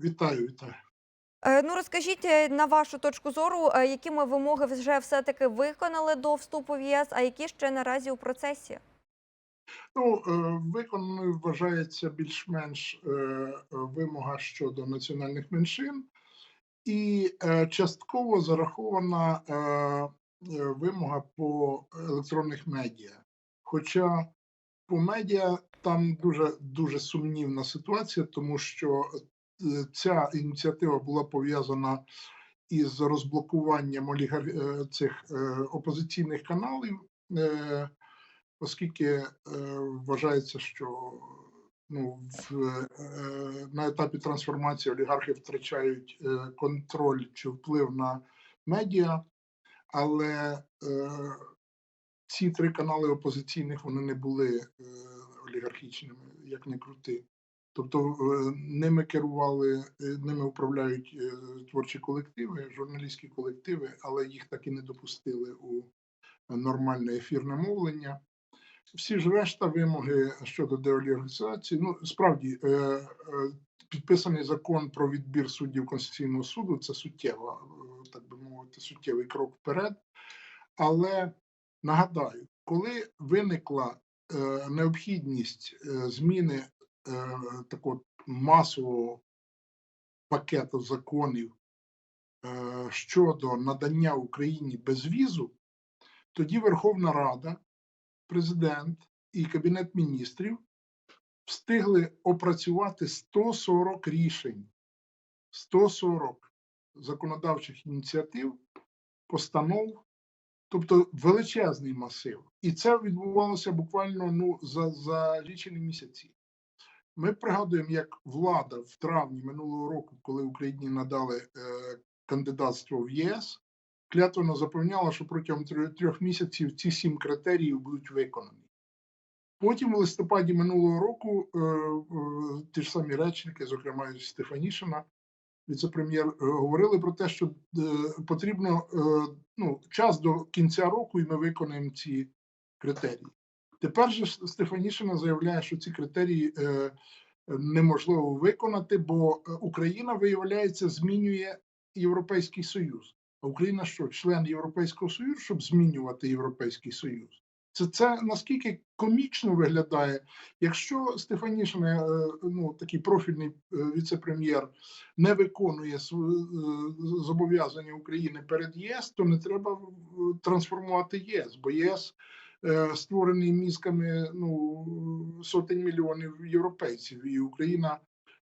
Вітаю, вітаю. Е, Ну, розкажіть е, на вашу точку зору, е, які ми вимоги вже все-таки виконали до вступу в ЄС, а які ще наразі у процесі? Ну, виконаною вважається більш-менш вимога щодо національних меншин, і частково зарахована вимога по електронних медіа. Хоча по медіа там дуже дуже сумнівна ситуація, тому що ця ініціатива була пов'язана із розблокуванням олігар... е, цих е, опозиційних каналів. Е, оскільки е, вважається, що ну, в, е, на етапі трансформації олігархи втрачають е, контроль чи вплив на медіа, але е, ці три канали опозиційних вони не були е, олігархічними, як не крути. Тобто е, ними керували, е, ними управляють е, творчі колективи, журналістські колективи, але їх так і не допустили у нормальне ефірне мовлення. Всі ж решта вимоги щодо деолігархізації, ну справді підписаний закон про відбір суддів Конституційного суду це суттєво, так би мовити, суттєвий крок вперед. Але нагадаю, коли виникла необхідність зміни е, такого масового пакету законів е, щодо надання Україні безвізу, тоді Верховна Рада президент і Кабінет міністрів встигли опрацювати 140 рішень, 140 законодавчих ініціатив, постанов, тобто величезний масив. І це відбувалося буквально ну, за, за лічені місяці. Ми пригадуємо, як влада в травні минулого року, коли Україні надали е, кандидатство в ЄС, клятвенно запевняла, що протягом трьох- місяців ці сім критеріїв будуть виконані. Потім, у листопаді минулого року, е, е, ті ж самі речники, зокрема Стефанішина, віце-прем'єр, е, говорили про те, що е, потрібно е, ну, час до кінця року, і ми виконаємо ці критерії. Тепер же Стефанішина заявляє, що ці критерії е, неможливо виконати, бо е, Україна, виявляється, змінює Європейський Союз. А Україна що, член Європейського Союзу, щоб змінювати Європейський Союз? Це, це наскільки комічно виглядає, якщо Стефанішина, е, ну такий профільний віце-прем'єр, не виконує зобов'язання України перед ЄС, то не треба трансформувати ЄС, бо ЄС створений мізками ну, сотень мільйонів європейців, і Україна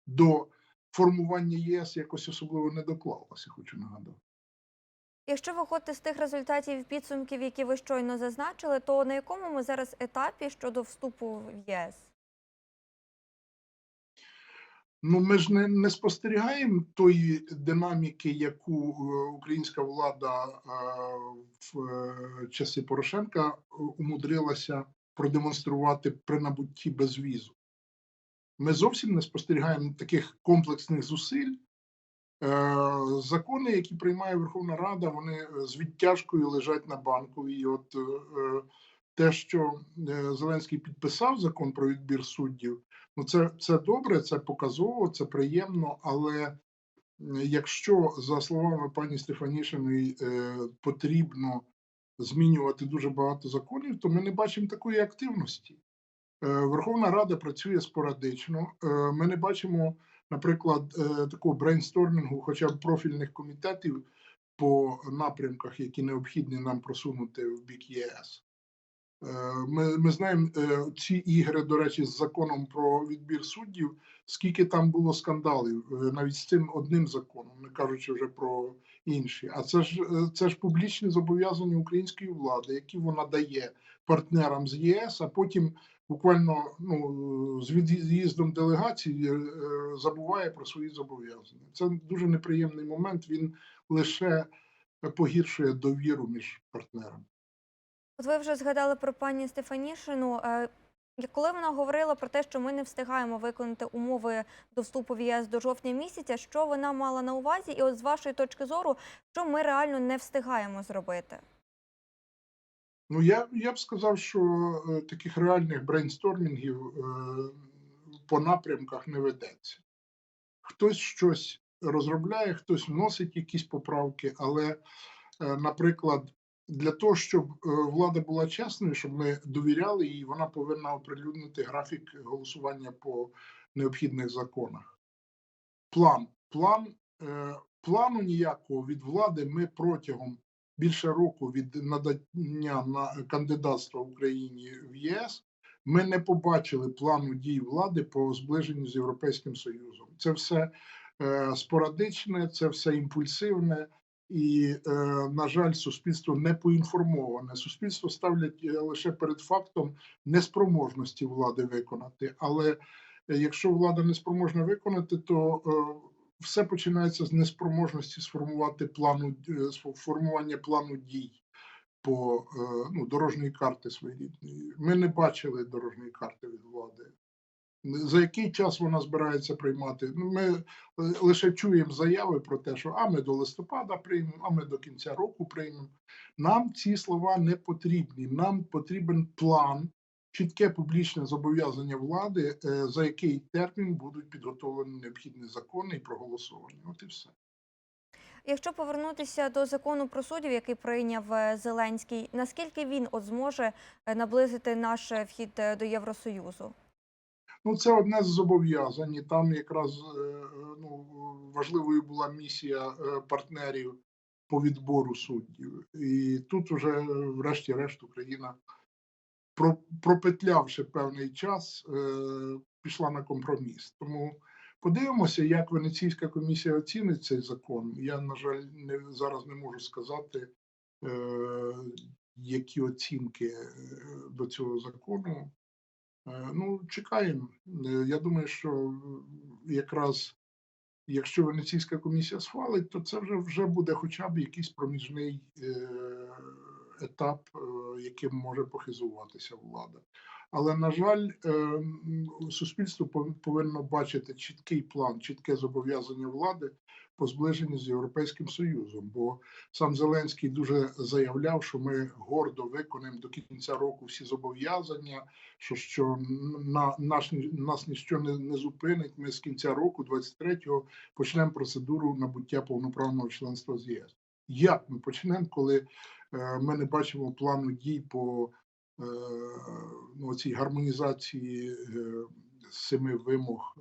до формування ЄС якось особливо не доклалася, хочу нагадати. Якщо виходити з тих результатів підсумків, які ви щойно зазначили, то на якому ми зараз етапі щодо вступу в ЄС? Ну, ми ж не, не спостерігаємо тої динаміки, яку е, українська влада е, в е, часи Порошенка умудрилася продемонструвати при набутті безвізу. Ми зовсім не спостерігаємо таких комплексних зусиль. Закони, які приймає Верховна Рада, вони з відтяжкою лежать на. І От те, що е, Зеленський підписав закон про відбір суддів, ну це, це добре, це показово, це приємно. Але е, якщо, за словами пані Стефанішиної, е, потрібно змінювати дуже багато законів, то ми не бачимо такої активності. Верховна Рада працює спорадично. Ми не бачимо, наприклад, такого брейнстормінгу, хоча б профільних комітетів по напрямках, які необхідні нам просунути в бік ЄС. Е, Ми, ми знаємо е, ці ігри, до речі, з законом про відбір суддів, скільки там було скандалів, е, навіть з цим одним законом, не кажучи вже про інші. А це ж це ж публічні зобов'язання української влади, які вона дає партнерам з ЄС, а потім буквально ну, з від'їздом делегації забуває про свої зобов'язання. Це дуже неприємний момент. Він лише погіршує довіру між партнерами. От ви вже згадали про пані Стефанішину. Е, Коли вона говорила про те, що ми не встигаємо виконати умови до вступу в ЄС до жовтня місяця, що вона мала на увазі? І от з вашої точки зору, що ми реально не встигаємо зробити? Ну, я, я б сказав, що е, таких реальних брейнстормінгів е, по напрямках не ведеться. хтось щось розробляє, хтось вносить якісь поправки, але, е, наприклад, для того, щоб е, влада була чесною, щоб ми довіряли їй, вона повинна оприлюднити графік голосування по необхідних законах. План. План е, плану ніякого від влади ми протягом більше року від надання на кандидатства Україні в ЄС ми не побачили плану дій влади по зближенню з Європейським Союзом. Це все е, спорадичне, це все імпульсивне. І, е, на жаль, суспільство не поінформоване. Суспільство ставлять е, лише перед фактом неспроможності влади виконати. Але е, якщо влада не спроможна виконати, то все починається з неспроможності сформувати плану формування плану дій по ну, дорожньої карти своєрідної. Ми не бачили дорожньої карти від влади. За який час вона збирається приймати? Ну, ми е, лише чуємо заяви про те, що а ми до листопада приймемо, а ми до кінця року приймемо. Нам ці слова не потрібні. Нам потрібен план, чітке публічне зобов'язання влади, е, за який термін будуть підготовлені необхідні закони і проголосовані. От і все. Якщо повернутися до закону про суддів, який прийняв е, Зеленський, наскільки він от зможе наблизити наш вхід до Євросоюзу? Ну, це одне з зобов'язань. і Там якраз е, ну, важливою була місія е, партнерів по відбору суддів. І тут вже, е, врешті-решт, Україна, пропетлявши певний час, пішла на компроміс. Тому подивимося, як Венеційська комісія оцінить цей закон. Я, на жаль, не, зараз не можу сказати, які оцінки до цього закону. Е, Ну, чекаємо. Е, Я думаю, що якраз якщо Венеційська комісія схвалить, то це вже, вже буде хоча б якийсь проміжний е, етап, яким може похизуватися влада. Але, на жаль, е, суспільство пов- повинно бачити чіткий план, чітке зобов'язання влади по зближенню з Європейським Союзом. Бо сам Зеленський дуже заявляв, що ми гордо виконаємо до кінця року всі зобов'язання, що, що на, наш, нас ніщо не, не зупинить. Ми з кінця року, 23-го, почнемо процедуру набуття повноправного членства з ЄС. Як ми почнемо, коли ми не бачимо плану дій по е, ну, цій гармонізації е, семи вимог е,